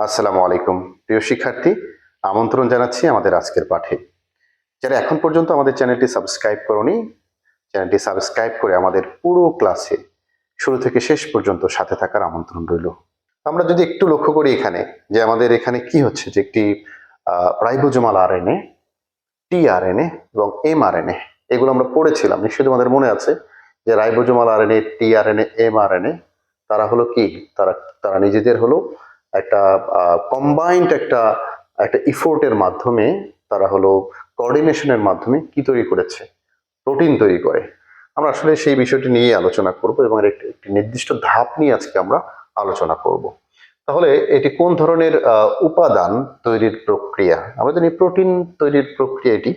আসসালামু আলাইকুম। প্রিয় শিক্ষার্থী, আমন্ত্রণ জানাচ্ছি আমাদের আজকের পাঠে। যারা এখন পর্যন্ত আমাদের চ্যানেলটি সাবস্ক্রাইব করনি, চ্যানেলটি সাবস্ক্রাইব করে আমাদের পুরো ক্লাসে শুরু থেকে শেষ পর্যন্ত সাথে থাকার আমন্ত্রণ রইল। আমরা যদি একটু লক্ষ্য করি এখানে যে আমাদের এখানে কি হচ্ছে, যে একটি রাইবোজোমাল আরএনএ টি আরএনএ এবং এম আরএনএ এগুলো আমরা পড়েছিলাম। নিশ্চয়ই তোমাদের মনে আছে যে রাইবোজোমাল আরএনএ টি আর আরএনএ এম আরএনএ তারা হলো কি? তারা তারা নিজেদের হলো একটা কম্বাইন্ড একটা একটা ইফোর্টের মাধ্যমে তারা হলো কোঅর্ডিনেশনের মাধ্যমে কি তৈরি করেছে প্রোটিন তৈরি করে। আমরা আসলে সেই বিষয়টি নিয়ে আলোচনা করব এবং একটি নির্দিষ্ট ধাপ নিয়ে আজকে আমরা আলোচনা করব। তাহলে এটি কোন ধরনের উপাদান তৈরির প্রক্রিয়া? আমরা জানি প্রোটিন তৈরির প্রক্রিয়া এটি।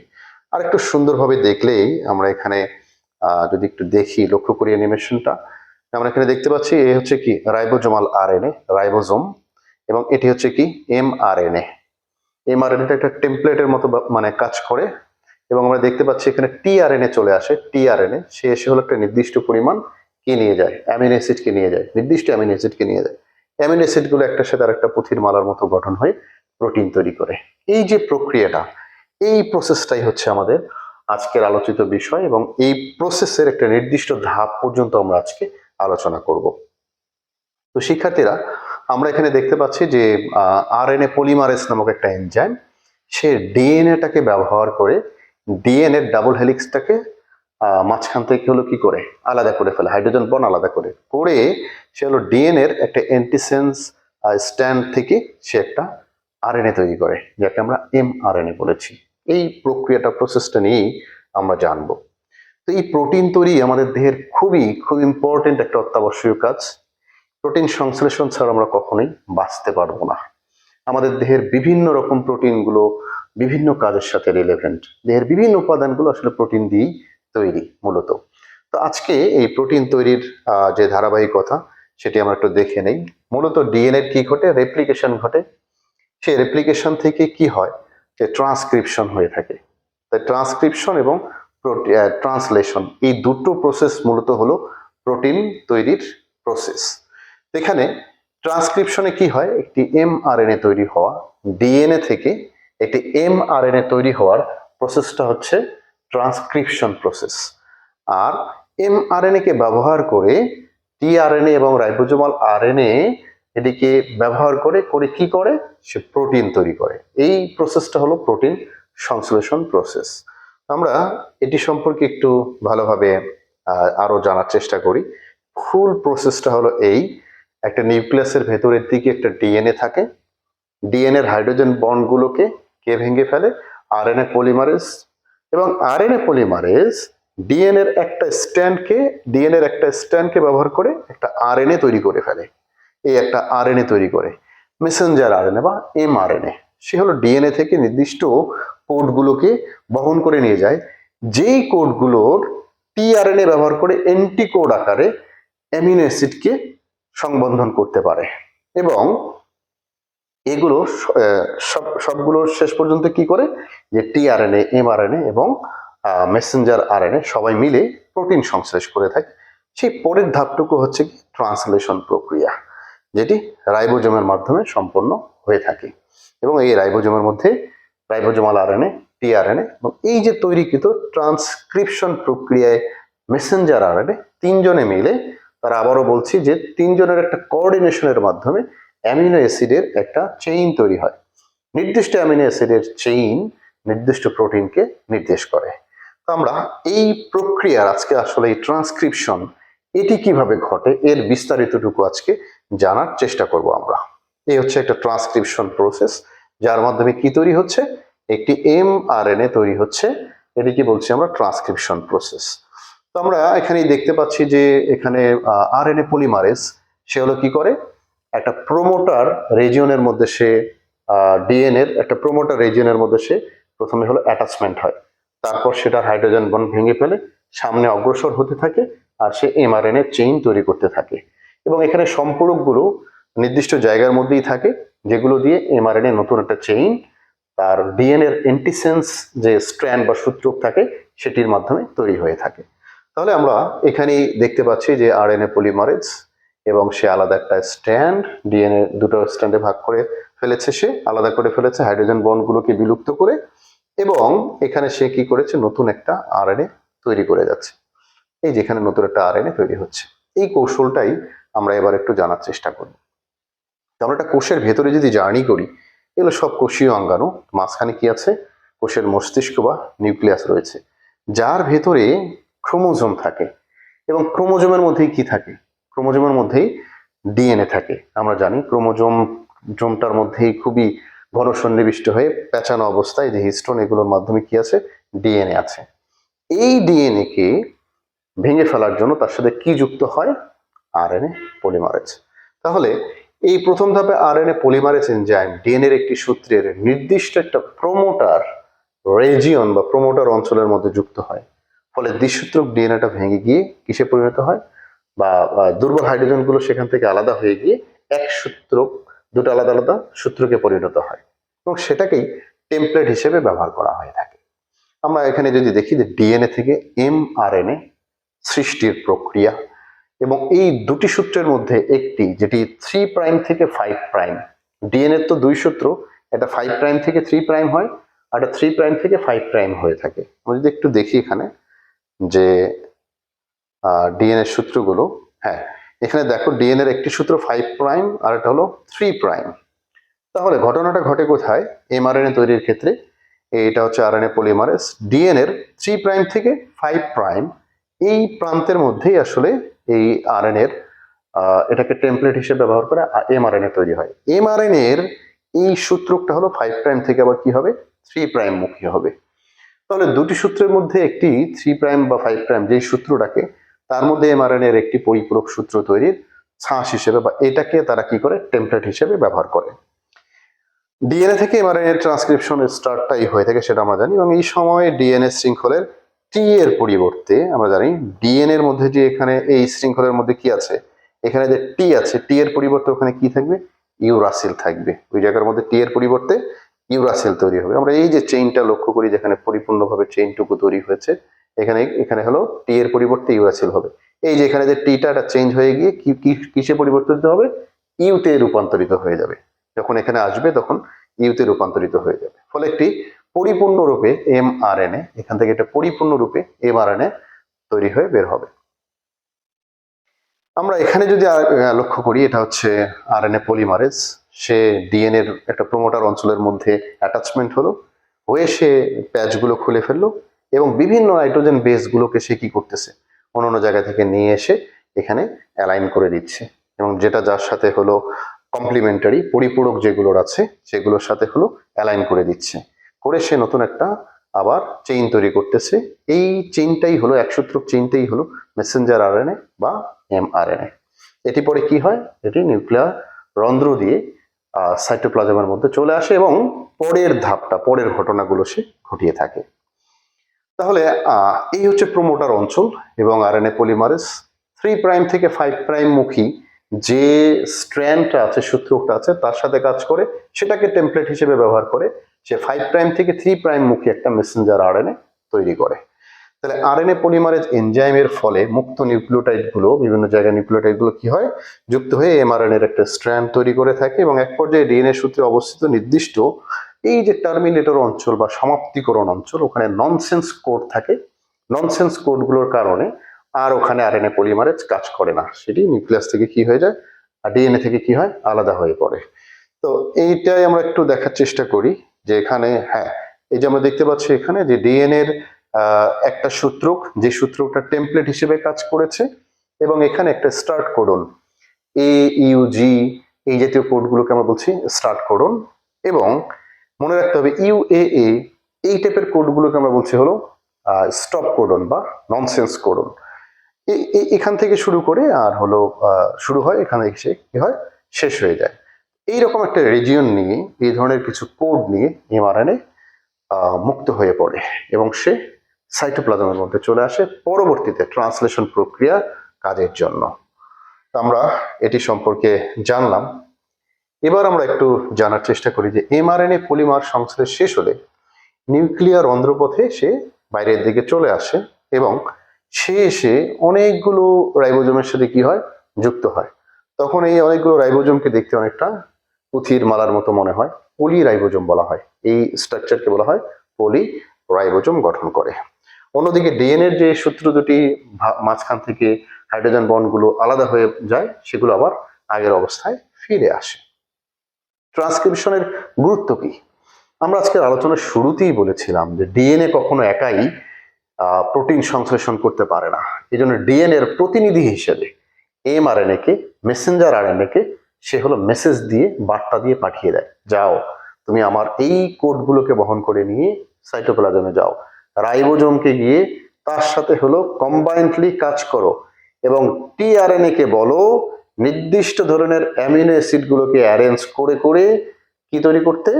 আর একটু সুন্দরভাবে দেখলেই আমরা এখানে যদি একটু দেখি, লক্ষ্য করি অ্যানিমেশনটা আমরা এখানে দেখতে পাচ্ছি, এ হচ্ছে কি, রাইবোজোমাল আরএনএ রাইবোজোম। এবং এটি হচ্ছে কি M R N A M R N একটা টেমপ্লেটের মতো মানে কাজ করে এবং আমরা দেখতে পাচ্ছি এখানে টি আর এন এ চলে আসে টি আর এন এ সে এসে হলো একটা নির্দিষ্ট পরিমাণ কি নিয়ে যায় অ্যামিনো অ্যাসিডকে নিয়ে যায়, নির্দিষ্ট অ্যামিনো অ্যাসিডকে নিয়ে যায়। অ্যামিনো অ্যাসিডগুলো একটার সাথে আরেকটা পুঁথির মালার মতো গঠন হয়ে প্রোটিন তৈরি করে। এই যে প্রক্রিয়াটা, এই প্রসেসটাই হচ্ছে আমাদের আজকের আলোচিত বিষয় এবং এই প্রসেসের একটা নির্দিষ্ট ধাপ পর্যন্ত আমরা আজকে আলোচনা করব। তো শিক্ষার্থীরা আমরা এখানে দেখতে পাচ্ছি যে আরএনএ পলিমারেজ নামক একটা এনজাইম সে ডিএনএটাকে ব্যবহার করে ডিএনএ ডাবল হেলিক্সটাকে মাঝখান থেকে হলো, কি করে? আলাদা করে ফেলে হাইড্রোজেন বন আলাদা করে। করে সে হলো ডিএনএ এর একটা অ্যান্টিসেন্স স্ট্যান্ড থেকে সে একটা আরএনএ তৈরি করে, যাকে আমরা এম আরএনএ বলেছি। এই প্রক্রিয়াটা প্রসেসটা নিয়েই আমরা জানব। তো এই প্রোটিন তৈরি আমাদের দেহের খুবই, খুব ইম্পর্টেন্ট একটা অত্যাবশ্যকীয় কাজ। প্রোটিন সংশ্লেষণ ছাড়া আমরা কখনোই বাঁচতে পারব না। আমাদের দেহের বিভিন্ন রকম প্রোটিনগুলো বিভিন্ন কাজের সাথে রিলেভেন্ট দেহের বিভিন্ন উপাদানগুলো আসলে প্রোটিন দিয়েই তৈরি মূলত। তো আজকে এই প্রোটিন তৈরির যে ধারাবাহিকতা, সেটি আমরা একটু দেখে নেই। মূলত ডিএনএর কি ঘটে? রেপ্লিকেশন ঘটে। সেই রেপ্লিকেশন থেকে কি হয়? যে ট্রান্সক্রিপশন হয়ে থাকে। তাই ট্রান্সক্রিপশন এবং ট্রান্সলেশন এই দুটো প্রসেস মূলত হলো প্রোটিন তৈরির প্রসেস এখানে ট্রান্সক্রিপশনে কি হয়? একটি এম তৈরি হওয়া ডিএনএ থেকে একটি এম তৈরি হওয়ার প্রসেসটা হচ্ছে ট্রান্সক্রিপশন প্রসেস আর এম কে ব্যবহার করে টিআরএনএ এবং রাইবোজোমাল আরএনএ এটিকে ব্যবহার করে করে কি করে? সে প্রোটিন তৈরি করে। এই প্রসেসটা হলো প্রোটিন সংশ্লেষণ প্রসেস আমরা এটি সম্পর্কে একটু ভালোভাবে আহ, আরও জানার চেষ্টা করি। ফুল প্রসেসটা হলো এই একটা নিউক্লিয়াসের ভেতরের দিকে একটা ডিএনএ থাকে। ডিএনএর হাইড্রোজেন বন্ডগুলোকে কে ভেঙে ফেলে? RNA polymerase. এবং আরএনএ পলিমারেজ ডিএনএর একটা স্ট্যান্ডকে ডিএনএর একটা স্ট্যান্ডকে ব্যবহার করে একটা আরএনএ তৈরি করে ফেলে। এই একটা আরএনএ তৈরি করে। মেসেঞ্জার আরএনএ বা এম আরএনএ সে হলো ডিএনএ থেকে নির্দিষ্ট কোডগুলোকে বহন করে নিয়ে যায়। যেই কোডগুলোর টিআরএনএ ব্যবহার করে এন্টি কোড আকারে অ্যামিনো অ্যাসিডকে সংবন্ধন করতে পারে। এবং এগুলো সব, সবগুলো শেষ পর্যন্ত কি করে? যে টিআরএনএ এমআরএনএ এবং মেসেঞ্জার আরএনএ সবাই মিলে প্রোটিন সংশ্লেষ করে থাকে। সেই পরের ধাপটুকু হচ্ছে কি? ট্রান্সলেশন প্রক্রিয়া, যেটি রাইবোজোমের মাধ্যমে সম্পন্ন হয়ে থাকে। এবং এই রাইবোজোমের মধ্যে রাইবোজোমাল আরএনএ টিআরএনএ এবং এই যে তৈরিকৃত ট্রান্সক্রিপশন প্রক্রিয়ায় মেসেঞ্জার আরএনএ তিনজনে মিলে তারা আবারও বলছি যে তিনজনের একটা কোঅর্ডিনেশনের মাধ্যমে অ্যামিনো অ্যাসিডের একটা চেইন তৈরি হয়। নির্দিষ্ট অ্যামিনো অ্যাসিডের চেইন নির্দিষ্ট প্রোটিনকে নির্দেশ করে। তো আমরা এই প্রক্রিয়ার আজকে আসলে এই ট্রান্সক্রিপশন এটি কীভাবে ঘটে, এর বিস্তারিতটুকু আজকে জানার চেষ্টা করব আমরা। এই হচ্ছে একটা ট্রান্সক্রিপশন প্রসেস যার মাধ্যমে কি তৈরি হচ্ছে? একটি এম আর তৈরি হচ্ছে। এটিকে বলছি আমরা ট্রান্সক্রিপশন প্রসেস তো আমরা এখানেই দেখতে পাচ্ছি যে এখানে আর এন এ পলিমারেজ সে হলো কি করে? একটা প্রোমোটার রেজিয়নের মধ্যে সে ডিএনএর একটা প্রোমোটার রেজিয়নের মধ্যে সে প্রথমে হলো অ্যাটাচমেন্ট হয়। তারপর সেটা হাইড্রোজেন বন্ড ভেঙে ফেলে, সামনে অগ্রসর হতে থাকে আর সে এমআরএনএ চেইন তৈরি করতে থাকে। এবং এখানে সম্পূরকগুলো নির্দিষ্ট জায়গার মধ্যেই থাকে, যেগুলো দিয়ে এমআরএনএ নতুন একটা চেইন তার ডিএনএর এন্টিসেন্স যে স্ট্র্যান্ড বা সূত্রক থাকে, সেটির মাধ্যমে তৈরি হয়ে থাকে। তাহলে আমরা এখানেই দেখতে পাচ্ছি যে আরএনএ পলিমারেজ এবং সে আলাদা একটা স্ট্যান্ড ডিএনএ দুটো স্ট্যান্ডে ভাগ করে ফেলেছে সে, আলাদা করে ফেলেছে হাইড্রোজেন বন্ডগুলোকে বিলুপ্ত করে এবং এখানে সে কি করেছে? নতুন একটা আরএনএ তৈরি করে যাচ্ছে। এই যেখানে নতুন একটা আরএনএ তৈরি হচ্ছে। এই কৌশলটাই আমরা এবার একটু জানার চেষ্টা করব। আমরা একটা কোষের ভেতরে যদি জার্নি করি, এগুলো সব কোষীয় অঙ্গাণু, মাঝখানে কি আছে? কোষের মস্তিষ্ক বা নিউক্লিয়াস রয়েছে। যার ভেতরে ক্রোমোজোম থাকে। এবং ক্রোমোজোমের মধ্যেই কি থাকে? ক্রোমোজোমের মধ্যেই ডিএনএ থাকে। আমরা জানি ক্রোমোজোম, জোমটার মধ্যেই খুবই ঘন সন্নিবিষ্ট হয়ে পেঁচানো অবস্থায় যে হিস্টোন এগুলোর মাধ্যমে কি আছে? ডিএনএ আছে। এই ডিএনএ কে ভেঙে ফেলার জন্য তার সাথে কি যুক্ত হয়? RNA polymerase. তাহলে এই প্রথম ধাপে আরএনএ পলিমারেজ এনজাইম ডিএনএর একটি সূত্রের নির্দিষ্ট একটা প্রোমোটার রেজিয়ন বা প্রোমোটার অঞ্চলের মধ্যে যুক্ত হয়। ফলে দ্বিসূত্রক ডিএনএটা ভেঙে গিয়ে কিসে পরিণত হয়? বা দুর্বল হাইড্রোজেনগুলো সেখান থেকে আলাদা হয়ে গিয়ে এক সূত্রক, দুটো আলাদা আলাদা সূত্রকে পরিণত হয়। এবং সেটাকেই টেমপ্লেট হিসেবে ব্যবহার করা হয়ে থাকে। আমরা এখানে যদি দেখি যে ডিএনএ থেকে এম সৃষ্টির প্রক্রিয়া এবং এই দুটি সূত্রের মধ্যে একটি, যেটি থ্রি প্রাইম থেকে ফাইভ প্রাইম, ডিএনএ তো দুই সূত্র, এটা ফাইভ প্রাইম থেকে থ্রি প্রাইম হয়, আর এটা থ্রি প্রাইম থেকে ফাইভ প্রাইম হয়ে থাকে। আমরা যদি একটু দেখি এখানে যে ডিএনএ সূত্রগুলো হ্যাঁ এখানে দেখো ডিএনএর একটি সূত্র ফাইভ প্রাইম আর এটা হলো থ্রি প্রাইম তাহলে ঘটনাটা ঘটে কোথায়? এমআরএনএ তৈরির ক্ষেত্রে। এটা হচ্ছে আরএনএ পলিমারেজ ডিএনএর থ্রি প্রাইম থেকে ফাইভ প্রাইম এই প্রান্তের মধ্যেই আসলে এই আরএনএর এটাকে টেমপ্লেট হিসেবে ব্যবহার করে এমআরএনএ তৈরি হয়। এমআরএনএ এর এই সূত্রটা হলো ফাইভ প্রাইম থেকে আবার কি হবে? থ্রি প্রাইম মুখী হবে। তাহলে দুটি সূত্রের মধ্যে একটি থ্রি প্রাইম বা ফাইভ প্রাইম যেই সূত্রটাকে, তার মধ্যে এমআরএনএ এর একটি পরিপূরক সূত্র তৈরির ছাঁস হিসেবে বা এটাকে তারা কি করে? টেমপ্লেট হিসেবে ব্যবহার করে। ডিএনএ থেকে এমআরএনএ ট্রান্সক্রিপশন স্টার্টটাই হয়ে থাকে সেটা আমরা জানি এবং এই সময় ডিএনএ শৃঙ্খলের টি এর পরিবর্তে আমরা জানি ডিএনএ এর মধ্যে যে এখানে এই শৃঙ্খলের মধ্যে কি আছে? এখানে যে টি আছে টি এর পরিবর্তে ওখানে কি থাকবে? ইউরাসিল থাকবে। ওই জায়গার মধ্যে টি এর পরিবর্তে ইউরাসিল তৈরি হবে। আমরা এই যে চেইনটা লক্ষ্য করি যেখানে পরিপূর্ণভাবে চেইনটুকু তৈরি হয়েছে, এখানে এখানে হলো টি এর পরিবর্তে ইউরাসিল হবে। এই যে এখানে যে টিটা চেঞ্জ হয়ে গিয়ে কিসে পরিবর্তিত হবে? ইউতে রূপান্তরিত হয়ে যাবে। যখন এখানে আসবে তখন ইউতে রূপান্তরিত হয়ে যাবে। ফলে একটি পরিপূর্ণ রূপে এম আর এন এ এখান থেকে এটা পরিপূর্ণ রূপে এম আর তৈরি হয়ে বের হবে। আমরা এখানে যদি লক্ষ্য করি, এটা হচ্ছে আর এন এ পলিমারেজ সে ডিএনএ এর একটা প্রোমোটার অঞ্চলের মধ্যে অ্যাটাচমেন্ট হলো, হয়ে সে প্যাচগুলো খুলে ফেলল এবং বিভিন্ন নাইট্রোজেন বেসগুলোকে সে কি করতেছে? অন্য অন্য জায়গা থেকে নিয়ে এসে এখানে অ্যালাইন করে দিচ্ছে। এবং যেটা যার সাথে হলো কমপ্লিমেন্টারি পরিপূরক যেগুলোর আছে, সেগুলোর সাথে হলো অ্যালাইন করে দিচ্ছে। করে সে নতুন একটা আবার চেইন তৈরি করতেছে। এই চেইনটাই হলো একসূত্রক চেইনটাই হলো মেসেঞ্জার আরএনএ বা এম আরএনএ এটি পরে কি হয়? এটি নিউক্লিয়ার রন্ধ্র দিয়ে সাইটোপ্লাজমের মধ্যে চলে আসে এবং পরের ধাপটা, পরের ঘটনাগুলো সে ঘটিয়ে থাকে। তাহলে এই হচ্ছে প্রোমোটার অঞ্চল এবং আরএনএ পলিমারেজ। থ্রি প্রাইম থেকে ফাইভ প্রাইম মুখী যে স্ট্র্যান্ডটা আছে সূত্রকটা আছে, তার সাথে কাজ করে, সেটাকে টেমপ্লেট হিসেবে ব্যবহার করে, সে ফাইভ প্রাইম থেকে থ্রি প্রাইম মুখী একটা মেসেঞ্জার আরএনএ তৈরি করে। তাহলে আরএনএ পলিমারেজ এনজাইমের ফলে মুক্ত নিউক্লিওটাইডগুলো, বিভিন্ন জায়গায় নিউক্লিওটাইডগুলো কি হয়? যুক্ত হয়ে এমআরএনএ এর একটা স্ট্র্যান্ড তৈরি করে থাকে এবং এক পর্যায়ে ডিএনএ সূত্রে অবস্থিত নির্দিষ্ট এই যে টার্মিনেটর অঞ্চল বা সমাপ্তিকরণ অঞ্চল, ওখানে ননসেন্স কোড থাকে। ননসেন্স কোডগুলোর কারণে আর ওখানে আরএনএ পলিমারেজ কাজ করে না। সেটি নিউক্লিয়াস থেকে কি হয়ে যায়? আর ডিএনএ থেকে কি হয়? আলাদা হয়ে পড়ে। তো এইটাই আমরা একটু দেখার চেষ্টা করি যে এখানে হ্যাঁ এই যে আমরা দেখতে পাচ্ছি এখানে যে ডিএনএর একটা সূত্রক, যে সূত্রকটা টেমপ্লেট হিসেবে কাজ করেছে, এবং এখানে একটা স্টার্ট কোডন এ ইউজি এই জাতীয় কোডগুলোকে আমরা বলছি স্টার্ট কোডন এবং মনে রাখতে হবে ইউএএ এই টাইপের কোডগুলোকে আমরা বলছি হলো স্টপ কোডন বা ননসেন্স কোডন এখান থেকে শুরু করে আর হলো শুরু হয়, এখানে এসে কি হয়? শেষ হয়ে যায়। এইরকম একটা রিজিয়ন নিয়ে, এই ধরনের কিছু কোড নিয়ে এমআরএনএ মুক্ত হয়ে পড়ে, এবং সে সাইটোপ্লাজমের মধ্যে চলে আসে পরবর্তীতে ট্রান্সলেশন প্রক্রিয়া কাজের জন্য। আমরা এটি সম্পর্কে জানলাম। এবার আমরা একটু জানার চেষ্টা করি যে এমআরএনএ পলিমার সংশ্লেষ শেষ হলে নিউক্লিয়ার অন্ধ্রপথে সে বাইরের দিকে চলে আসে এবং সে এসে অনেকগুলো রাইবোজোমের সাথে কি হয়? যুক্ত হয়। তখন এই অনেকগুলো রাইবোজোমকে দেখতে অনেকটা পুঁথির মালার মতো মনে হয়, পলি রাইবোজোম বলা হয়। এই স্ট্রাকচারকে বলা হয় পলি রাইবোজোম গঠন করে। অন্যদিকে ডিএনএ যে সূত্র দুটি মাঝখান থেকে হাইড্রোজেন বন্ডগুলো আলাদা হয়ে যায়, সেগুলো আবার আগের অবস্থায় ফিরে আসে। ট্রান্সক্রিপশনের গুরুত্ব কি? আমরা আজকের আলোচনার শুরুতেই বলেছিলাম যে ডিএনএ কখনো একাই প্রোটিন সংশ্লেষণ করতে পারে না। এই জন্য ডিএনএ এর প্রতিনিধি হিসেবে এম আর এন কে মেসেঞ্জার আর এন কে, সে হলো মেসেজ দিয়ে, বার্তা দিয়ে পাঠিয়ে দেয়। যাও, তুমি আমার এই কোডগুলোকে বহন করে নিয়ে সাইটোপ্লাজমে যাও। রাইবোজোমকে গিয়ে তার সাথে হলো কম্বাইন্ডলি কাজ করো এবং টিআরএনএ কে বলো, নির্দিষ্ট ধরনের অ্যামিনো অ্যাসিড গুলোকে অ্যারেঞ্জ করে করে কি তৈরি করতে?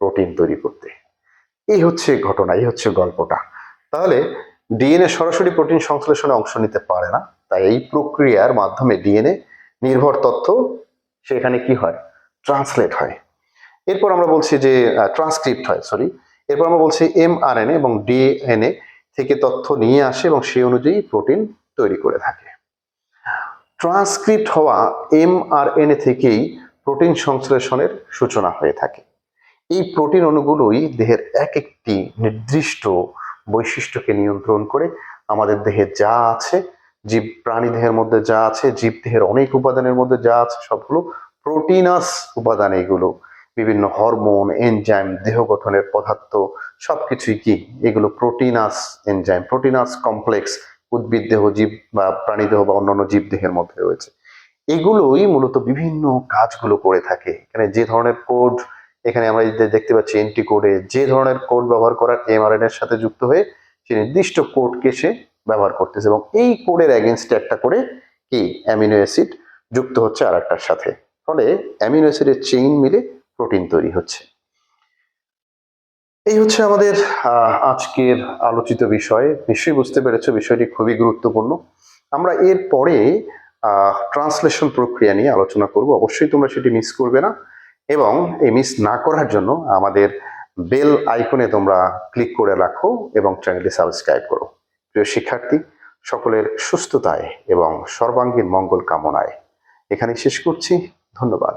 প্রোটিন তৈরি করতে। এই হচ্ছে ঘটনা, এই হচ্ছে গল্পটা। তাহলে ডিএনএ সরাসরি প্রোটিন সংশ্লেষণে অংশ নিতে পারে না, তাই এই প্রক্রিয়ার মাধ্যমে ডিএনএ নির্ভর তথ্য সেখানে কি হয়? ট্রান্সলেট হয়। এরপর আমরা বলছি যে ট্রান্সক্রিপ্ট হয় সরি এরপর আমরা বলছি এমআরএনএ এবং ডিএনএ থেকে তথ্য নিয়ে আসে এবং সেই অনুযায়ী প্রোটিন তৈরি করে থাকে। ট্রান্সক্রিপ্ট হওয়া এমআরএনএ থেকেই প্রোটিন সংশ্লেষণের সূচনা হয়ে থাকে। এই প্রোটিন অণুগুলোই দেহের এক একটি নির্দিষ্ট বৈশিষ্ট্যকে নিয়ন্ত্রণ করে। আমাদের দেহে যা আছে, জীব, প্রাণী দেহের মধ্যে যা আছে, জীব দেহের অনেক উপাদানের মধ্যে যা আছে, সবগুলো প্রোটিনাস উপাদান এগুলো বিভিন্ন হরমোন এনজাইম দেহ গঠনের পদার্থ, সবকিছুই কি? এগুলো প্রোটিনাস এনজাইম প্রোটিনাস কমপ্লেক্স উদ্ভিদ দেহ, জীব বা প্রাণী দেহ বা অন্যান্য জীব দেহের মধ্যে রয়েছে। এগুলোই মূলত বিভিন্ন কাজগুলো করে থাকে। এখানে যে ধরনের কোড, এখানে আমরা দেখতে পাচ্ছি এন্টি কোডে যে ধরনের কোড ব্যবহার করার এমআরএন এর সাথে যুক্ত হয়ে সে নির্দিষ্ট কোডকে সে ব্যবহার করতেছে এবং এই কোডের অ্যাগেনস্টে একটা করে কি? অ্যামিনো অ্যাসিড যুক্ত হচ্ছে আর একটার সাথে। ফলে অ্যামিনো অ্যাসিডের চেইন মিলে প্রোটিন তৈরি হচ্ছে। এই হচ্ছে আমাদের আজকের আলোচিত বিষয়। নিশ্চয়ই বুঝতে পেরেছ বিষয়টি খুবই গুরুত্বপূর্ণ। আমরা এর পরে ট্রান্সলেশন প্রক্রিয়া নিয়ে আলোচনা করব। অবশ্যই তোমরা সেটি মিস করবে না এবং এই মিস না করার জন্য আমাদের বেল আইকনে তোমরা ক্লিক করে রাখো এবং চ্যানেলটি সাবস্ক্রাইব করো। প্রিয় শিক্ষার্থী, সকলের সুস্থতায় এবং সর্বাঙ্গীন মঙ্গল কামনায় এখানে শেষ করছি। ধন্যবাদ।